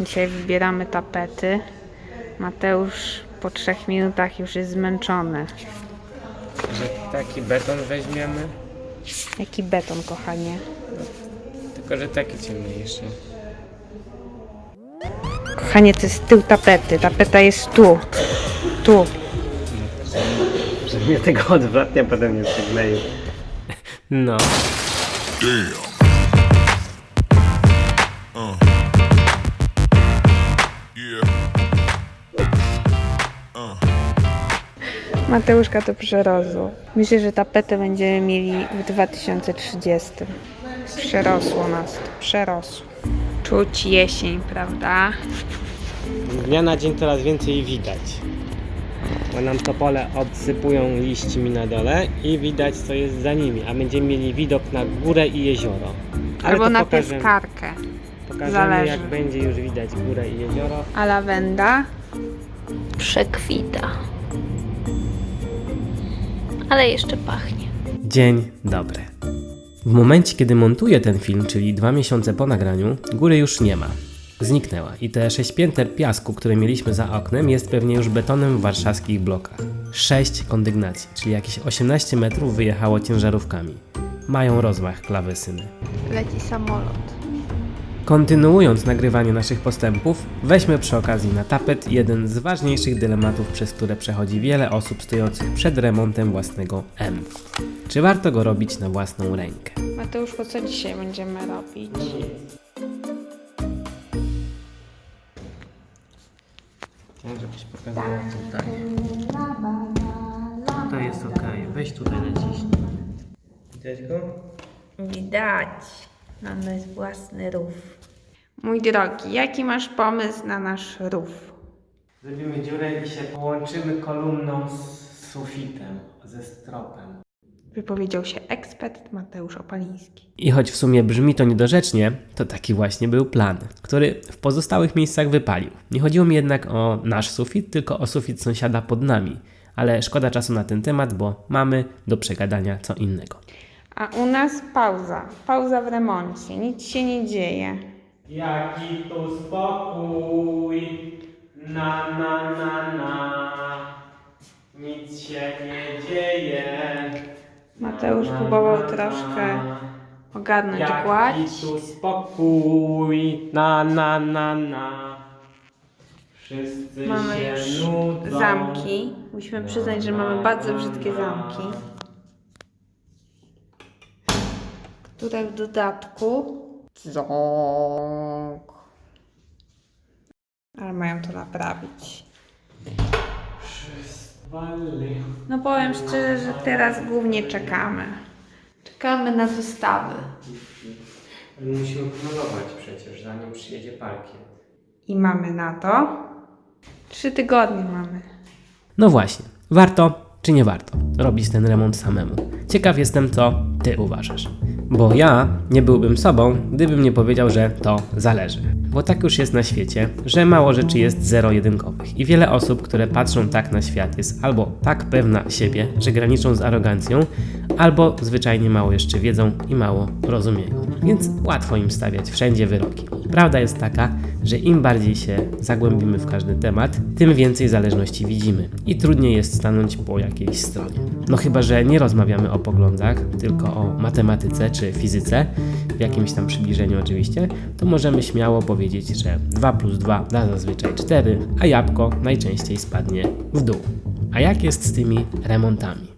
Dzisiaj wybieramy tapety. Mateusz po trzech minutach już jest zmęczony. Że taki beton weźmiemy, Jaki beton, kochanie. tylko że taki ciemniejszy. Kochanie, to jest tył tapety. Tapeta jest tu. Tu. Że mnie tego odwrotnie potem nie przykleił. No. Mateuszka to przerosło. Myślę, że tapetę będziemy mieli w 2030. Przerosło nas to. Przerosło. Czuć jesień, prawda? Z dnia na dzień coraz więcej widać. Bo nam to pole obsypują liśćmi na dole i widać co jest za nimi, a będziemy mieli widok na górę i jezioro. Ale Albo to na pokażemy, pieskarkę. pokażemy zależy. jak będzie już widać górę i jezioro. A lawenda? przekwita. Ale jeszcze pachnie. Dzień dobry. W momencie, kiedy montuję ten film, czyli dwa miesiące po nagraniu, góry już nie ma. Zniknęła i te sześć pięter piasku, które mieliśmy za oknem, jest pewnie już betonem w warszawskich blokach. Sześć kondygnacji, czyli jakieś 18 metrów wyjechało ciężarówkami. Mają rozmach klawesyny. Leci samolot. Kontynuując nagrywanie naszych postępów, weźmy przy okazji na tapet jeden z ważniejszych dylematów, przez które przechodzi wiele osób stojących przed remontem własnego M. Czy warto go robić na własną rękę? Mateuszko, co dzisiaj będziemy robić? Chciałem, żebyś pokazała tutaj. To jest ok, weź tutaj naciśnij. Widać go? Widać. Mamy własny rów. Mój drogi, jaki masz pomysł na nasz rów? Zrobimy dziurę i się połączymy kolumną z sufitem, ze stropem. Wypowiedział się ekspert Mateusz Opaliński. I choć w sumie brzmi to niedorzecznie, to taki właśnie był plan, który w pozostałych miejscach wypalił. Nie chodziło mi jednak o nasz sufit, tylko o sufit sąsiada pod nami. Ale szkoda czasu na ten temat, bo mamy do przegadania co innego. A u nas pauza. Pauza w remoncie. Nic się nie dzieje. Jaki tu spokój, na na na na, nic się nie dzieje. Mateusz Na, próbował na, troszkę na. ogarnąć Jaki gładź. tu spokój, na na na na. Wszyscy Mamy się już nudzą. zamki. Musimy przyznać, że mamy bardzo brzydkie zamki. Które w dodatku. Ząk. Ale mają to naprawić. No powiem szczerze, że teraz głównie czekamy. Czekamy na dostawy. Musimy planować przecież, zanim przyjedzie parkiet. I mamy na to. Trzy tygodnie mamy. No właśnie, warto czy nie warto robić ten remont samemu? Ciekaw jestem, co ty uważasz. Bo ja nie byłbym sobą, gdybym nie powiedział, że to zależy. Bo tak już jest na świecie, że mało rzeczy jest zero-jedynkowych. I wiele osób, które patrzą tak na świat, jest albo tak pewna siebie, że graniczą z arogancją, albo zwyczajnie mało jeszcze wiedzą i mało rozumieją. Więc łatwo im stawiać wszędzie wyroki. Prawda jest taka, że im bardziej się zagłębimy w każdy temat, tym więcej zależności widzimy i trudniej jest stanąć po jakiejś stronie. No chyba, że nie rozmawiamy o poglądach, tylko o matematyce czy fizyce, w jakimś tam przybliżeniu oczywiście, to możemy śmiało powiedzieć, że 2 plus 2 da zazwyczaj 4, a jabłko najczęściej spadnie w dół. A jak jest z tymi remontami?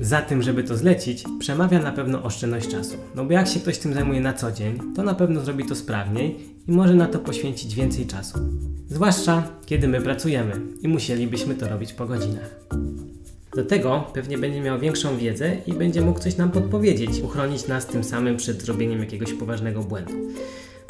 Za tym, żeby to zlecić, przemawia na pewno oszczędność czasu. No bo jak się ktoś tym zajmuje na co dzień, to na pewno zrobi to sprawniej i może na to poświęcić więcej czasu. Zwłaszcza kiedy my pracujemy i musielibyśmy to robić po godzinach. Do tego pewnie będzie miał większą wiedzę i będzie mógł coś nam podpowiedzieć, uchronić nas tym samym przed zrobieniem jakiegoś poważnego błędu.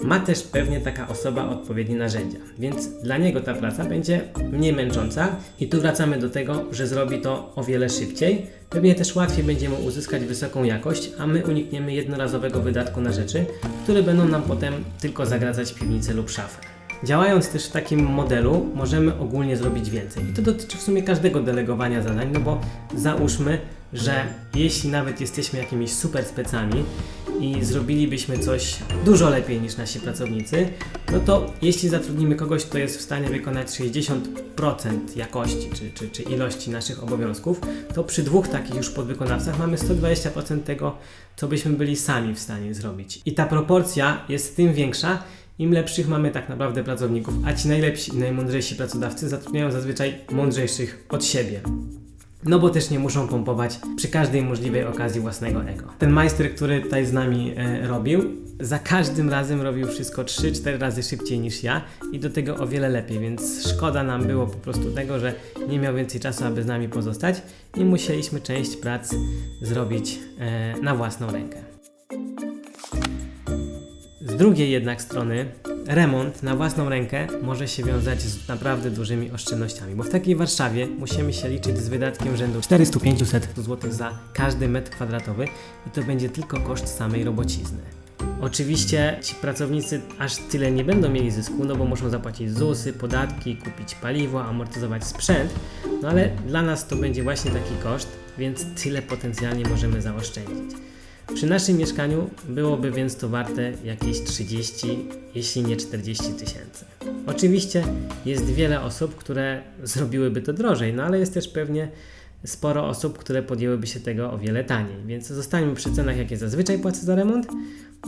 Ma też pewnie taka osoba odpowiednie narzędzia, więc dla niego ta praca będzie mniej męcząca i tu wracamy do tego, że zrobi to o wiele szybciej. Pewnie też łatwiej będzie mu uzyskać wysoką jakość, a my unikniemy jednorazowego wydatku na rzeczy, które będą nam potem tylko zagradzać piwnicę lub szafę. Działając też w takim modelu, możemy ogólnie zrobić więcej. I to dotyczy w sumie każdego delegowania zadań, no bo załóżmy, że jeśli nawet jesteśmy jakimiś super specami i zrobilibyśmy coś dużo lepiej niż nasi pracownicy, no to jeśli zatrudnimy kogoś, kto jest w stanie wykonać 60% jakości czy, czy, czy ilości naszych obowiązków, to przy dwóch takich już podwykonawcach mamy 120% tego, co byśmy byli sami w stanie zrobić. I ta proporcja jest tym większa, im lepszych mamy tak naprawdę pracowników, a ci najlepsi i najmądrzejsi pracodawcy zatrudniają zazwyczaj mądrzejszych od siebie. No bo też nie muszą pompować przy każdej możliwej okazji własnego ego. Ten majster, który tutaj z nami e, robił, za każdym razem robił wszystko 3-4 razy szybciej niż ja i do tego o wiele lepiej, więc szkoda nam było po prostu tego, że nie miał więcej czasu, aby z nami pozostać i musieliśmy część prac zrobić e, na własną rękę. Z drugiej jednak strony, remont na własną rękę może się wiązać z naprawdę dużymi oszczędnościami, bo w takiej Warszawie musimy się liczyć z wydatkiem rzędu 400-500 zł za każdy metr kwadratowy i to będzie tylko koszt samej robocizny. Oczywiście ci pracownicy aż tyle nie będą mieli zysku, no bo muszą zapłacić ZUSy, podatki, kupić paliwo, amortyzować sprzęt, no ale dla nas to będzie właśnie taki koszt, więc tyle potencjalnie możemy zaoszczędzić. Przy naszym mieszkaniu byłoby więc to warte jakieś 30, jeśli nie 40 tysięcy. Oczywiście jest wiele osób, które zrobiłyby to drożej, no ale jest też pewnie sporo osób, które podjęłyby się tego o wiele taniej. Więc zostańmy przy cenach, jakie zazwyczaj płacę za remont.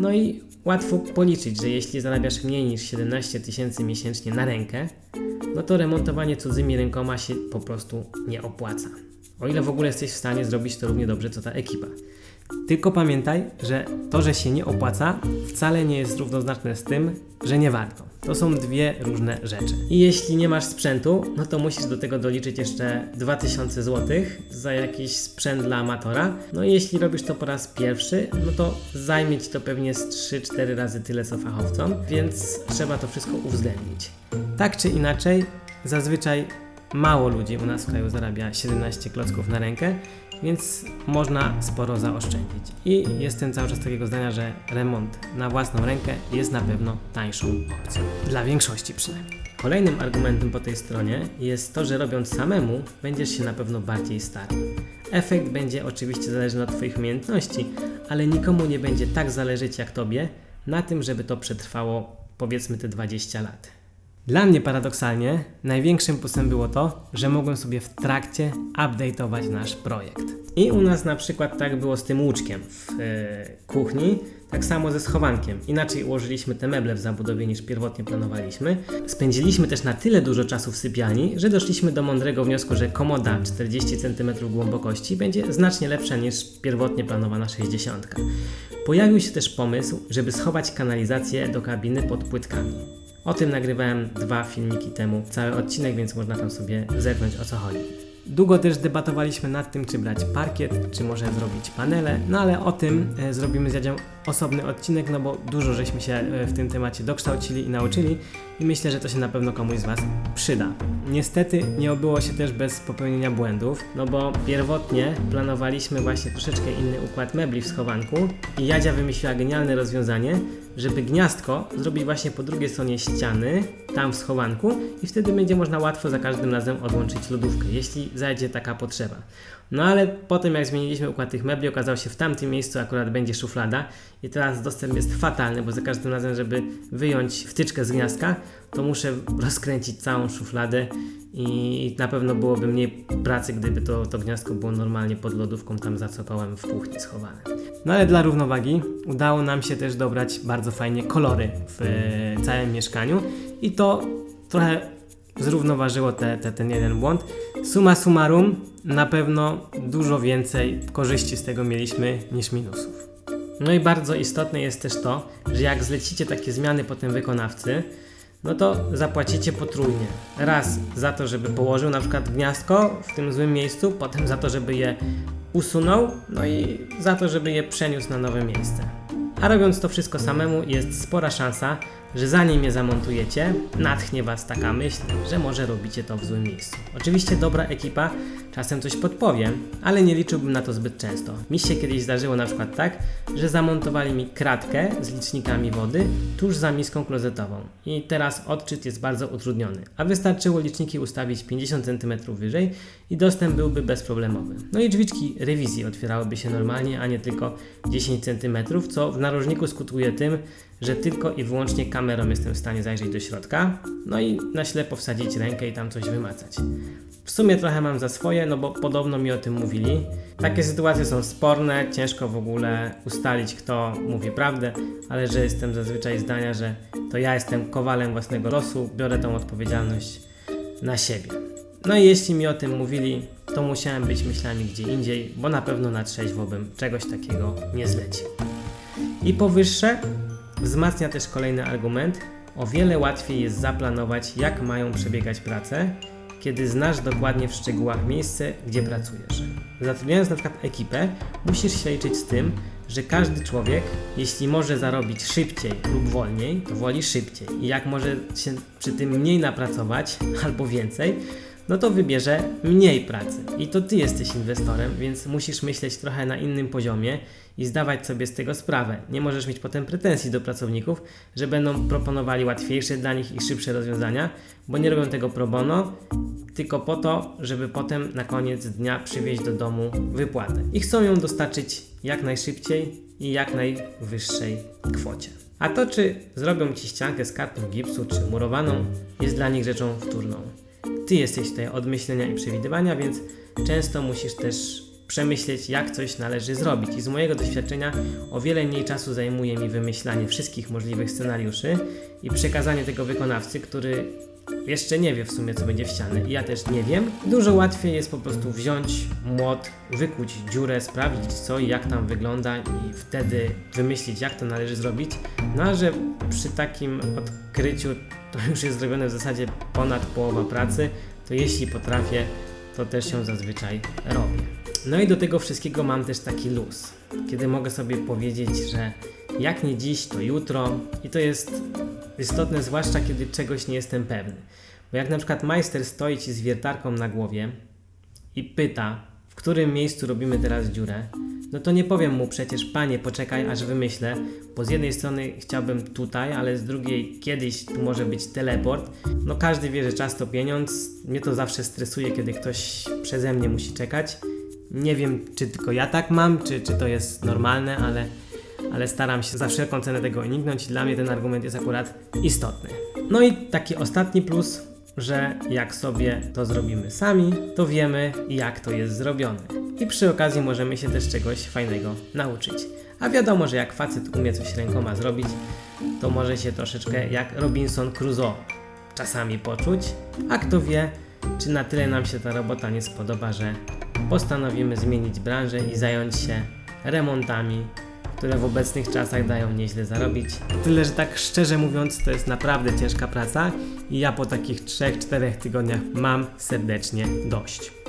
No i łatwo policzyć, że jeśli zarabiasz mniej niż 17 tysięcy miesięcznie na rękę, no to remontowanie cudzymi rękoma się po prostu nie opłaca. O ile w ogóle jesteś w stanie zrobić to równie dobrze, co ta ekipa. Tylko pamiętaj, że to, że się nie opłaca, wcale nie jest równoznaczne z tym, że nie warto. To są dwie różne rzeczy. I jeśli nie masz sprzętu, no to musisz do tego doliczyć jeszcze 2000 zł za jakiś sprzęt dla amatora. No i jeśli robisz to po raz pierwszy, no to zajmie ci to pewnie z 3-4 razy tyle co fachowcom, więc trzeba to wszystko uwzględnić. Tak czy inaczej, zazwyczaj mało ludzi u nas w kraju zarabia 17 klocków na rękę, więc można sporo zaoszczędzić. I jestem cały czas takiego zdania, że remont na własną rękę jest na pewno tańszą opcją. Dla większości przynajmniej. Kolejnym argumentem po tej stronie jest to, że robiąc samemu, będziesz się na pewno bardziej starał. Efekt będzie oczywiście zależny od Twoich umiejętności, ale nikomu nie będzie tak zależeć jak Tobie na tym, żeby to przetrwało powiedzmy te 20 lat. Dla mnie paradoksalnie największym plusem było to, że mogłem sobie w trakcie update'ować nasz projekt. I u nas na przykład tak było z tym łuczkiem w e, kuchni, tak samo ze schowankiem. Inaczej ułożyliśmy te meble w zabudowie niż pierwotnie planowaliśmy. Spędziliśmy też na tyle dużo czasu w sypialni, że doszliśmy do mądrego wniosku, że komoda 40 cm głębokości będzie znacznie lepsza niż pierwotnie planowana 60. Pojawił się też pomysł, żeby schować kanalizację do kabiny pod płytkami. O tym nagrywałem dwa filmiki temu, cały odcinek, więc można tam sobie zerknąć o co chodzi. Długo też debatowaliśmy nad tym, czy brać parkiet, czy może zrobić panele, no ale o tym e, zrobimy z Jadzią osobny odcinek, no bo dużo żeśmy się e, w tym temacie dokształcili i nauczyli i myślę, że to się na pewno komuś z Was przyda. Niestety nie obyło się też bez popełnienia błędów, no bo pierwotnie planowaliśmy właśnie troszeczkę inny układ mebli w schowanku i Jadzia wymyśliła genialne rozwiązanie, żeby gniazdko zrobić właśnie po drugiej stronie ściany, tam w schowanku i wtedy będzie można łatwo za każdym razem odłączyć lodówkę, jeśli zajdzie taka potrzeba. No ale potem jak zmieniliśmy układ tych mebli, okazało się w tamtym miejscu akurat będzie szuflada i teraz dostęp jest fatalny, bo za każdym razem, żeby wyjąć wtyczkę z gniazdka, to muszę rozkręcić całą szufladę i na pewno byłoby mniej pracy, gdyby to, to gniazdko było normalnie pod lodówką tam za w kuchni schowane. No ale dla równowagi udało nam się też dobrać bardzo fajnie kolory w e, całym mieszkaniu i to trochę zrównoważyło te, te, ten jeden błąd. Suma summarum, na pewno dużo więcej korzyści z tego mieliśmy niż minusów. No i bardzo istotne jest też to, że jak zlecicie takie zmiany potem wykonawcy, no to zapłacicie potrójnie. Raz za to, żeby położył na przykład gniazdko w tym złym miejscu, potem za to, żeby je usunął, no i za to, żeby je przeniósł na nowe miejsce. A robiąc to wszystko samemu, jest spora szansa, że zanim je zamontujecie, natchnie Was taka myśl, że może robicie to w złym miejscu. Oczywiście dobra ekipa czasem coś podpowie, ale nie liczyłbym na to zbyt często. Mi się kiedyś zdarzyło na przykład tak, że zamontowali mi kratkę z licznikami wody tuż za miską klozetową i teraz odczyt jest bardzo utrudniony, a wystarczyło liczniki ustawić 50 cm wyżej i dostęp byłby bezproblemowy. No i drzwiczki rewizji otwierałyby się normalnie, a nie tylko 10 cm, co w narożniku skutkuje tym, że tylko i wyłącznie kamerą jestem w stanie zajrzeć do środka, no i na ślepo wsadzić rękę i tam coś wymacać. W sumie trochę mam za swoje, no bo podobno mi o tym mówili. Takie sytuacje są sporne, ciężko w ogóle ustalić, kto mówi prawdę, ale że jestem zazwyczaj zdania, że to ja jestem kowalem własnego losu, biorę tą odpowiedzialność na siebie. No i jeśli mi o tym mówili, to musiałem być myślami gdzie indziej, bo na pewno na trzeźwo bym czegoś takiego nie zlecił. I powyższe wzmacnia też kolejny argument. O wiele łatwiej jest zaplanować, jak mają przebiegać prace, kiedy znasz dokładnie w szczegółach miejsce, gdzie pracujesz. Zatrudniając na przykład ekipę, musisz się liczyć z tym, że każdy człowiek, jeśli może zarobić szybciej lub wolniej, to woli szybciej. I jak może się przy tym mniej napracować albo więcej, no to wybierze mniej pracy. I to ty jesteś inwestorem, więc musisz myśleć trochę na innym poziomie i zdawać sobie z tego sprawę. Nie możesz mieć potem pretensji do pracowników, że będą proponowali łatwiejsze dla nich i szybsze rozwiązania, bo nie robią tego pro bono, tylko po to, żeby potem na koniec dnia przywieźć do domu wypłatę. I chcą ją dostarczyć jak najszybciej i jak najwyższej kwocie. A to, czy zrobią ci ściankę z kartą gipsu, czy murowaną, jest dla nich rzeczą wtórną. Ty jesteś tutaj od myślenia i przewidywania, więc często musisz też przemyśleć, jak coś należy zrobić. I z mojego doświadczenia o wiele mniej czasu zajmuje mi wymyślanie wszystkich możliwych scenariuszy i przekazanie tego wykonawcy, który jeszcze nie wie w sumie, co będzie w ścianie. Ja też nie wiem. Dużo łatwiej jest po prostu wziąć młot, wykuć dziurę, sprawdzić co i jak tam wygląda i wtedy wymyślić, jak to należy zrobić. No a że przy takim odkryciu to już jest zrobione w zasadzie ponad połowa pracy, to jeśli potrafię, to też ją zazwyczaj robię. No i do tego wszystkiego mam też taki luz, kiedy mogę sobie powiedzieć, że jak nie dziś, to jutro i to jest istotne, zwłaszcza kiedy czegoś nie jestem pewny. Bo jak na przykład majster stoi ci z wiertarką na głowie i pyta, w którym miejscu robimy teraz dziurę, no to nie powiem mu przecież, panie, poczekaj, aż wymyślę, bo z jednej strony chciałbym tutaj, ale z drugiej kiedyś tu może być teleport. No każdy wie, że czas to pieniądz. Mnie to zawsze stresuje, kiedy ktoś przeze mnie musi czekać. Nie wiem, czy tylko ja tak mam, czy, czy to jest normalne, ale, ale staram się za wszelką cenę tego uniknąć dla mnie ten argument jest akurat istotny. No i taki ostatni plus, że jak sobie to zrobimy sami, to wiemy jak to jest zrobione. I przy okazji możemy się też czegoś fajnego nauczyć. A wiadomo, że jak facet umie coś rękoma zrobić, to może się troszeczkę jak Robinson Crusoe czasami poczuć, a kto wie, czy na tyle nam się ta robota nie spodoba, że postanowimy zmienić branżę i zająć się remontami, które w obecnych czasach dają nieźle zarobić. Tyle, że tak szczerze mówiąc, to jest naprawdę ciężka praca i ja po takich 3-4 tygodniach mam serdecznie dość.